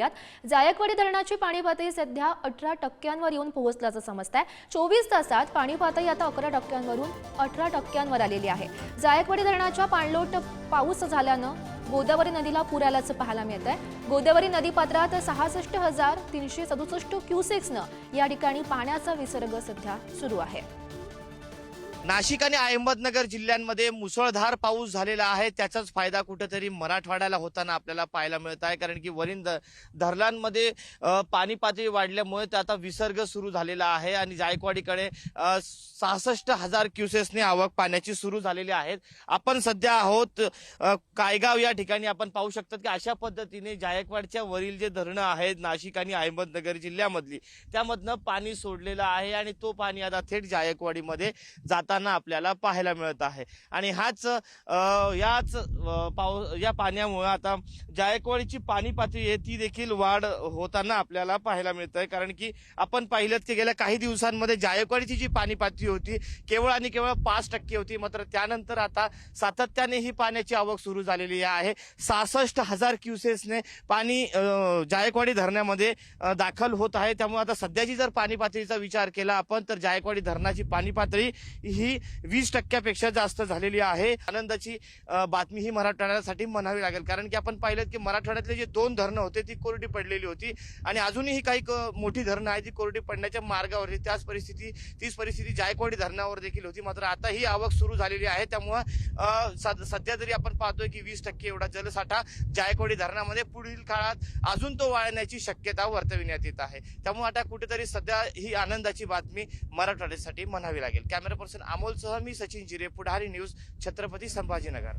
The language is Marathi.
पाहूयात. जायकवाडी धरणाची पाणी पातळी सध्या अठरा टक्क्यांवर येऊन पोहोचल्याचं समजत आहे चोवीस तासात पाणी पातळी आता अकरा टक्क्यांवरून अठरा टक्क्यांवर आलेली आहे. जायकवाडी धरणाच्या पाणलोट पाऊस झाल्यानं गोदावरी नदीला पूर आल्याचं पाहायला मिळत आहे गोदावरी नदीपात्रात सहासष्ट हजार तीनशे सदुसष्ट क्युसेक्सनं या ठिकाणी पाण्याचा विसर्ग सध्या सुरू आहे. नाशिक आणि अहमदनगर जिल्ह्यांमध्ये मुसळधार पाऊस झालेला आहे. त्याचाच फायदा कुठेतरी मराठवाड्याला होताना आपल्याला पाहायला मिळत आहे. कारण की वरील धरणांमध्ये पाणी पातळी वाढल्यामुळे ते आता विसर्ग सुरू झालेला आहे आणि जायकवाडीकडे सहासष्ट हजार क्युसेसने आवक पाण्याची सुरू झालेली आहेत आपण सध्या आहोत कायगाव या ठिकाणी. आपण पाहू शकतात की अशा पद्धतीने जायकवाडच्या वरील जे धरणं आहेत नाशिक आणि अहमदनगर जिल्ह्यामधली त्यामधनं पाणी सोडलेलं आहे आणि तो पाणी आता थेट जायकवाडीमध्ये जात होताना आपल्याला पाहायला मिळत आहे. आणि हाच याच पाऊस या पाण्यामुळे आता जायकवाडीची पाणी पातळी आहे ती देखील वाढ होताना आपल्याला पाहायला मिळत आहे कारण की आपण पाहिलं की गेल्या काही दिवसांमध्ये जायकवाडीची जी पाणी पातळी होती केवळ आणि केवळ पाच टक्के होती. मात्र त्यानंतर आता सातत्याने ही पाण्याची आवक सुरू झालेली आहे. सहासष्ट हजार क्युसेसने पाणी जायकवाडी धरणामध्ये दाखल होत आहे. त्यामुळे आता सध्याची जर पाणी पातळीचा विचार केला आपण तर जायकवाडी धरणाची पाणी पातळी ही वीस टक्क्यापेक्षा जास्त झालेली आहे. आनंदाची बातमी ही मराठवाड्यासाठी म्हणावी लागेल. कारण की आपण पाहिलं की मराठवाड्यातले जे दोन धरणं होते ती कोरडी पडलेली होती. आणि अजूनही काही क- मोठी धरणं आहेत ती कोरडी पडण्याच्या मार्गावर होती त्याच परिस्थिती तीच परिस्थिती जायकवाडी धरणावर देखील होती. मात्र आता ही आवक सुरू झालेली आहे. त्यामुळं सद- सध्या तरी आपण पाहतोय की वीस टक्के एवढा जलसाठा जायकवाडी धरणामध्ये पुढील काळात अजून तो वाळण्याची शक्यता वर्तविण्यात येत आहे. त्यामुळे आता कुठेतरी सध्या ही आनंदाची बातमी मराठवाड्यासाठी म्हणावी लागेल. कॅमेरा पर्सन अमोलसह मी सचिन जिरे पुढारी न्यूज छत्रपती संभाजीनगर.